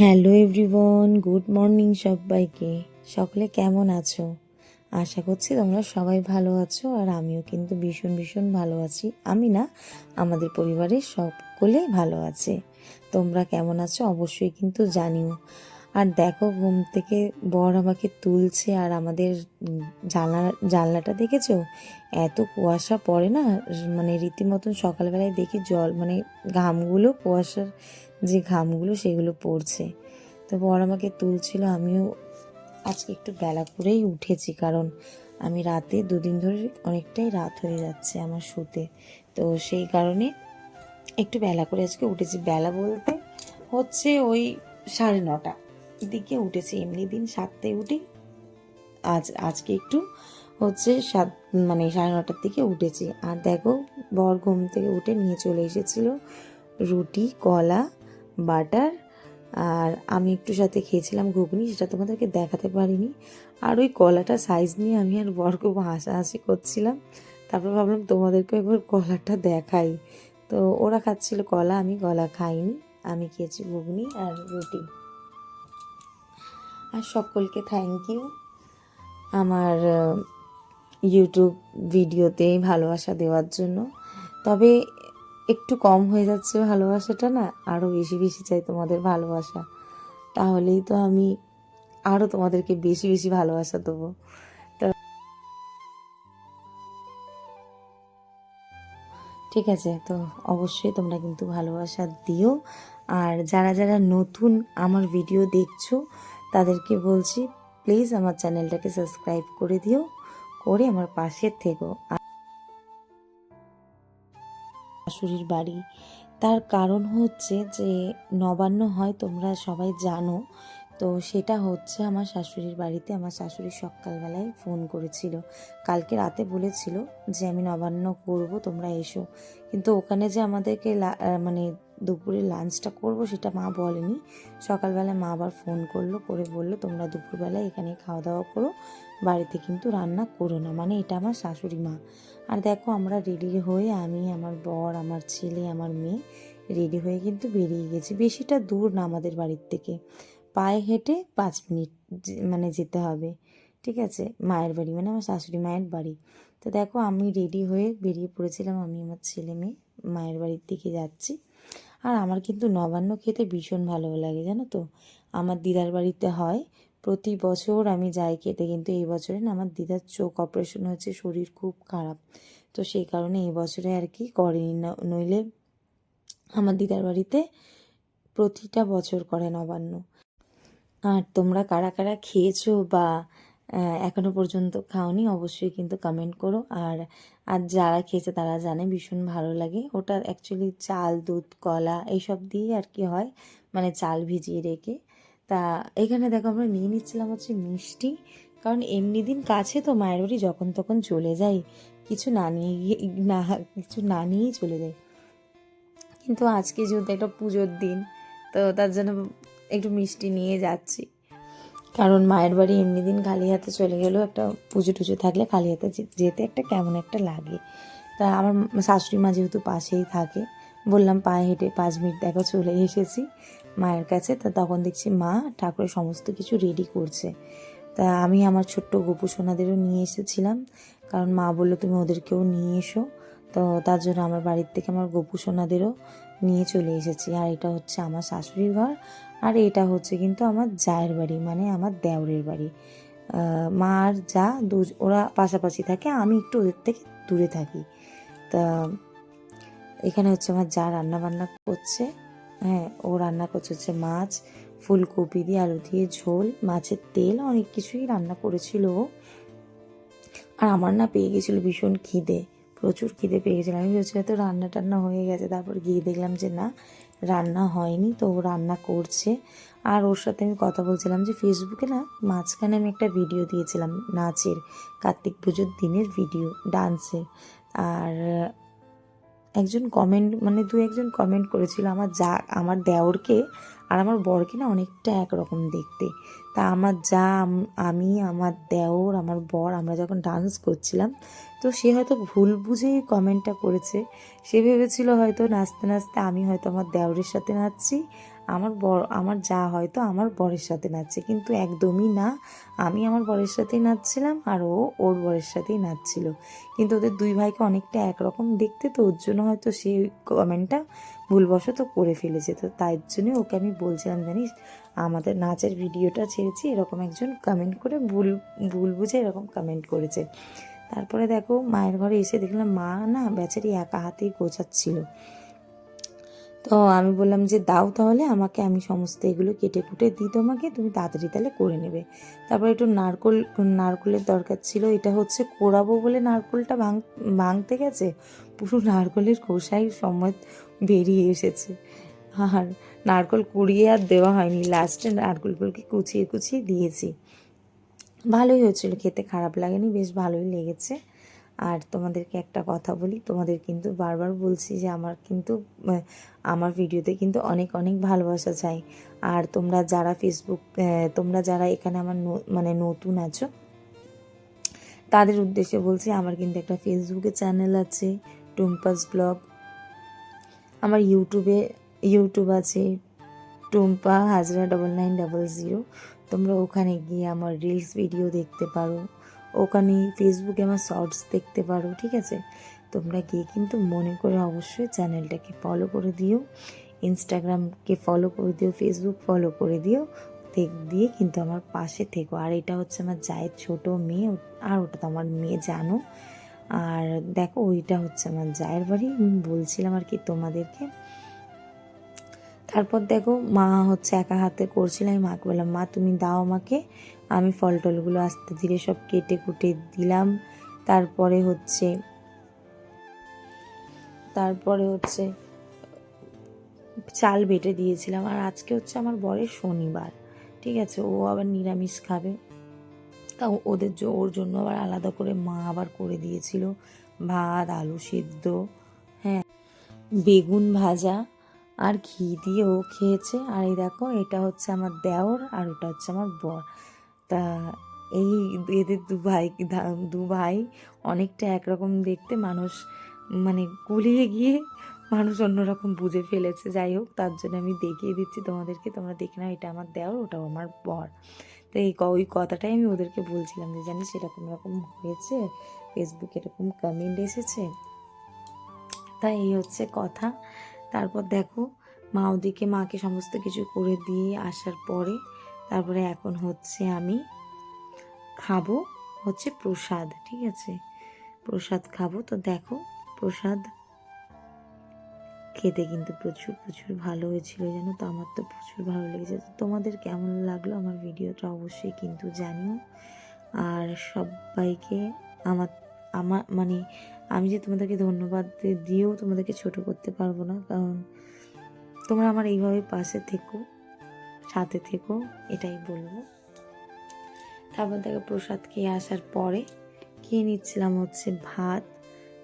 Hello everyone, good morning সবাইকে। সকলে কেমন আছো? আশা করছি তোমরা সবাই ভালো আছো আর আমিও কিন্তু ভীষণ ভীষণ ভালো আছি। আমি না, আমাদের পরিবারের সকলে ভালো আছে। তোমরা কেমন আছো অবশ্যই কিন্তু জানিও। আর দেখো, ঘুম থেকে বর আমাকে তুলছে আর আমাদের জানলা, জানলাটা দেখেছ? এত কুয়াশা পড়ে না? মানে রীতিমতন সকালবেলায় দেখি জল মানে ঘামগুলো কুয়াশার যে ঘামগুলো সেগুলো পড়ছে। তো বর আমাকে তুলছিল, আমিও আজকে একটু বেলা করেই উঠেছি, কারণ আমি রাতে দুদিন ধরে অনেকটাই রাত হয়ে যাচ্ছে আমার শুতে। তো সেই কারণে একটু বেলা করে আজকে উঠেছি। বেলা বলতে হচ্ছে ওই সাড়ে নটা দিকে উঠেছি। এমনি দিন সাতটায় উঠি। আজ, আজকে একটু হচ্ছে সাত মানে সাড়ে নটার দিকে উঠেছি। আর দেখো, বর ঘুম থেকে উঠে নিয়ে চলে এসেছিল রুটি, কলা বাটার আর আমি একটু সাথে খেয়েছিলাম ঘুগনি, সেটা তোমাদেরকে দেখাতে পারিনি। আর ওই কলাটা সাইজ নিয়ে আমি আর বর খুব হাসাহাসি করছিলাম। তারপর ভাবলাম তোমাদেরকে একবার কলাটা দেখাই। তো ওরা খাচ্ছিল কলা, আমি কলা খাইনি, আমি খেয়েছি ঘুগনি আর রুটি। আর সকলকে থ্যাংক ইউ আমার ইউটিউব ভিডিওতে ভালোবাসা দেওয়ার জন্য। তবে একটু কম হয়ে যাচ্ছে ভালোবাসাটা না আরও বেশি বেশি চাই তোমাদের ভালোবাসা। তাহলেই তো আমি আরও তোমাদেরকে বেশি বেশি ভালোবাসা দেবো। ঠিক আছে, তো অবশ্যই তোমরা কিন্তু ভালোবাসা দিও। আর যারা যারা নতুন আমার ভিডিও দেখছ, তাদেরকে বলছি, প্লিজ আমার চ্যানেলটাকে সাবস্ক্রাইব করে দিও, করে আমার পাশে থেকো। শাশুড়ির বাড়ি। তার কারণ হচ্ছে যে, নবান্ন হয় তোমরা সবাই জানো, তো সেটা হচ্ছে আমার শাশুড়ির বাড়িতে আমার শাশুড়ি সকালবেলায় ফোন করেছিল। কালকে রাতে বলেছিল যে, আমি নবান্ন করব, তোমরা এসো। কিন্তু ওখানে যে আমাদেরকে মানে দুপুরে লাঞ্চটা করব সেটা মা বলেনি। সকালবেলায় মা আবার ফোন করল, করে বলল, তোমরা দুপুরবেলায় এখানে খাওয়া দাওয়া করো, বাড়িতে কিন্তু রান্না করো না। মানে এটা আমার শাশুড়ি মা। আর দেখো আমরা রেডি হয়ে আমি, আমার বর, আমার ছেলে, আমার মেয়ে রেডি হয়ে কিন্তু বেরিয়ে গেছি। বেশিটা দূর না আমাদের বাড়ির থেকে। পায়ে হেঁটে পাঁচ মিনিট মানে যেতে হবে। ঠিক আছে? মায়ের বাড়ি মানে আমার শাশুড়ি মায়ের বাড়ি। তো দেখো আমি রেডি হয়ে বেরিয়ে পড়েছিলাম, আমি, আমার ছেলে মেয়ে মায়ের বাড়ির দিকে যাচ্ছি। আর আমার কিন্তু নবান্ন খেতে ভীষণ ভালো লাগে, জানো তো? আমার দিদার বাড়িতে হয়। প্রতি বছর আমি যাই খেতে, কিন্তু এই বছরে না আমার দিদার চোখ অপারেশন হয়েছে, শরীর খুব খারাপ। তো সেই কারণে এই বছরে আর কি করেনি। নইলে আমার দিদার বাড়িতে প্রতিটা বছর করে নবান্ন। আর তোমরা কারা কারা খেয়েছো বা আহ, এখনও পর্যন্ত খাওনি অবশ্যই কিন্তু কমেন্ট করো। আর আর যারা খেয়েছে তারা জানে ভীষণ ভালো লাগে। ওটা অ্যাকচুয়ালি চাল দুধ কলা এইসব দিয়ে আর কি হয় মানে চাল ভিজিয়ে রেখে। তা এখানে দেখো আমরা নিয়ে নিচ্ছিলাম হচ্ছে মিষ্টি কারণ এমনি দিন কাছে তো মায়ের বাড়ি যখন তখন চলে যাই কিছু না নিয়ে না কিছু না নিয়েই চলে যাই। কিন্তু আজকে যেহেতু একটা পুজোর দিন তো তার জন্য একটু মিষ্টি নিয়ে যাচ্ছি। কারণ মায়ের বাড়ি এমনি দিন খালি হাতে চলে গেলেও একটা পুজো টুজো থাকলে খালি হাতে যেতে একটা কেমন একটা লাগে। তা আমার শাশুড়ি মা যেহেতু পাশেই থাকে, বললাম পায়ে হেঁটে পাঁচ মিনিট দেখো চলে এসেছি মায়ের কাছে। তা তখন দেখছি মা ঠাকুরের সমস্ত কিছু রেডি করছে। তা আমি আমার ছোট্ট গোপু সোনাদেরও নিয়ে এসেছিলাম, কারণ মা বলল তুমি ওদেরকেও নিয়ে এসো। তো তার জন্য আমার বাড়ির থেকে আমার গোপু সোনাদেরও নিয়ে চলে এসেছি। আর এটা হচ্ছে আমার শাশুড়ির ঘর। আর এটা হচ্ছে কিন্তু আমার জায়ের বাড়ি মানে আমার দেওরের বাড়ি। মা আর যা দু ওরা পাশাপাশি থাকে, আমি একটু ওদের থেকে দূরে থাকি। তা এখানে হচ্ছে আমার যা রান্না বান্না করছে হ্যাঁ ও রান্না করছে হচ্ছে মাছ, ফুলকপি দিয়ে আলু দিয়ে ঝোল, মাছের তেল, অনেক কিছুই রান্না করেছিল ও। আর আমার না পেয়ে গেছিল ভীষণ খিদে। প্রচুর খিদে পেয়ে গেছিলাম আমি ভেবেছিলাম তো রান্না টান্না হয়ে গেছে, তারপর গিয়ে দেখলাম যে না, রান্না হয়নি, তো ও রান্না করছে। আর ওর সাথে আমি কথা বলছিলাম যে ফেসবুকে না, মাঝখানে আমি একটা ভিডিও দিয়েছিলাম নাচের, কার্তিক পুজোর দিনের ভিডিও ডান্সের আর একজন কমেন্ট মানে দু একজন কমেন্ট করেছিল আমার যা, আমার দেওরকে আর আমার বরকে না অনেকটা একরকম দেখতে। তা আমার যা, আম- আমি, আমার দেওর, আমার বর, আমরা যখন ডান্স করছিলাম, তো সে হয়তো ভুল বুঝেই কমেন্টটা করেছে। সে ভেবেছিল হয়তো নাচতে নাচতে আমি হয়তো আমার দেওরের সাথে নাচছি আমার বর, আমার যা হয়তো আমার বরের সাথে নাচছে। কিন্তু একদমই না। আমি আমার বরের সাথেই নাচছিলাম আর ও ওর বরের সাথেই নাচছিল। কিন্তু ওদের দুই ভাইকে অনেকটা একরকম দেখতে তো, ওর জন্য হয়তো সেই কমেন্টটা ভুলবশত করে ফেলেছে। তো তাই জন্যই ওকে আমি বলছিলাম, জানিস, আমাদের নাচের ভিডিওটা ছেড়েছি, এরকম একজন কমেন্ট করে ভুল ভুল বুঝে এরকম কমেন্ট করেছে। তারপরে দেখো, মায়ের ঘরে এসে দেখলাম মা না বেচারি একা হাতেই গোছাচ্ছিল। তো আমি বললাম যে, দাও তাহলে, আমাকে আমি সমস্ত এগুলো কেটে কুটে দিই তোমাকে, তুমি তাড়াতাড়ি তাহলে করে নেবে। তারপর একটু নারকোল, নারকোলের দরকার ছিল, এটা হচ্ছে কোড়াবো বলে নারকোলটা ভাঙ, ভাঙতে গেছে, পুরো নারকোলের খোসাই সময় বেরিয়ে এসেছে। আর নারকোল কুড়িয়ে আর দেওয়া হয়নি লাস্টে নারকোলগুলোকে কুচিয়ে কুচিয়ে দিয়েছি। ভালোই হয়েছিল, খেতে খারাপ লাগেনি, বেশ ভালোই লেগেছে। আর তোমাদেরকে একটা কথা বলি, তোমাদের কিন্তু বারবার বলছি যে আমার কিন্তু আমার ভিডিওতে কিন্তু অনেক অনেক ভালোবাসা চাই। আর তোমরা যারা ফেসবুক তোমরা যারা এখানে আমার মানে নতুন আছো, তাদের উদ্দেশ্যে বলছি আমার কিন্তু একটা ফেসবুকে চ্যানেল আছে টুম্পাস ব্লগ আমার ইউটিউবে ইউটিউব আছে Tumpa Hazra double nine double zero তোমরা ওখানে গিয়ে আমার রিলস ভিডিও দেখতে পারো। ওখানে ফেসবুকে আমার শর্টস দেখতে পারো, ঠিক আছে? তোমরা গিয়ে কিন্তু মনে করে অবশ্যই চ্যানেলটাকে ফলো করে দিও ইনস্টাগ্রামকে ফলো করে দিও ফেসবুক ফলো করে দিও দিয়ে কিন্তু আমার পাশে থেকো। আর এটা হচ্ছে আমার জায়ের ছোট মেয়ে, আর ওটা তো আমার মেয়ে জানো। আর দেখো, ওইটা হচ্ছে আমার জায়ের বাড়ি বলছিলাম আর কি তোমাদেরকে। তারপর দেখো, মা হচ্ছে একা হাতে করছিল, আমি মাকে বললাম, মা, তুমি দাও আমাকে। আমি ফল টলগুলো আস্তে ধীরে সব কেটে কুটে দিলাম। তারপরে হচ্ছে তারপরে হচ্ছে, চাল বেটে দিয়েছিলাম। আর আজকে হচ্ছে আমার বরের শনিবার, ঠিক আছে? ও আবার নিরামিষ খাবে। তা ওদের ওর জন্য আবার আলাদা করে মা আবার করে দিয়েছিল। ভাত, আলু সিদ্ধ হ্যাঁ বেগুন ভাজা আর ঘি দিয়ে ও খেয়েছে। আর এই দেখো, এটা হচ্ছে আমার দেওর আর ওটা হচ্ছে আমার বর। তা এই এদের দু ভাই দু ভাই অনেকটা একরকম দেখতে মানুষ মানে গুলিয়ে গিয়ে মানুষ অন্যরকম বুঝে ফেলেছে। যাই হোক, তার জন্য আমি দেখিয়ে দিচ্ছি তোমাদেরকে। তোমরা দেখে নাও, এটা আমার দেওর, ওটাও আমার বর। তো এই ওই কথাটাই আমি ওদেরকে বলছিলাম যে, জানিস এরকম এরকম হয়েছে ফেসবুকে এরকম কমেন্ট এসেছে। তাই এই হচ্ছে কথা। তারপর দেখো, মা ওদিকে মাকে সমস্ত কিছু করে দিয়ে আসার পরে তারপরে এখন হচ্ছে আমি খাব হচ্ছে প্রসাদ, ঠিক আছে? প্রসাদ খাব। তো দেখো, প্রসাদ খেতে কিন্তু প্রচুর প্রচুর ভালো হয়েছিল, জানো তো? আমার তো প্রচুর ভালো লেগেছে। তোমাদের কেমন লাগল আমার ভিডিওটা অবশ্যই কিন্তু জানিও। আর সবাইকে আমার আমার মানে আমি যে তোমাদেরকে ধন্যবাদ দিয়েও তোমাদেরকে ছোট করতে পারব না, কারণ তোমরা আমার এইভাবে পাশে থেকো। সাথে থেকো, এটাই বলব। তারপর দেখো প্রসাদ খেয়ে আসার পরে খেয়ে নিচ্ছিলাম হচ্ছে ভাত।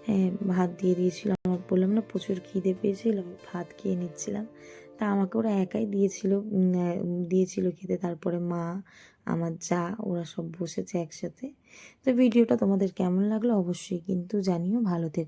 হ্যাঁ ভাত দিয়ে দিয়েছিলাম আমার বললাম না প্রচুর খিদে পেয়েছিল, ভাত খেয়ে নিচ্ছিলাম। তা আমাকে ওরা একাই দিয়েছিল দিয়েছিল খেতে, তারপরে মা, আমার যা, ওরা সব বসেছে একসাথে। তো ভিডিওটা তোমাদের কেমন লাগল অবশ্যই কিন্তু জানিও, ভালো থেকো।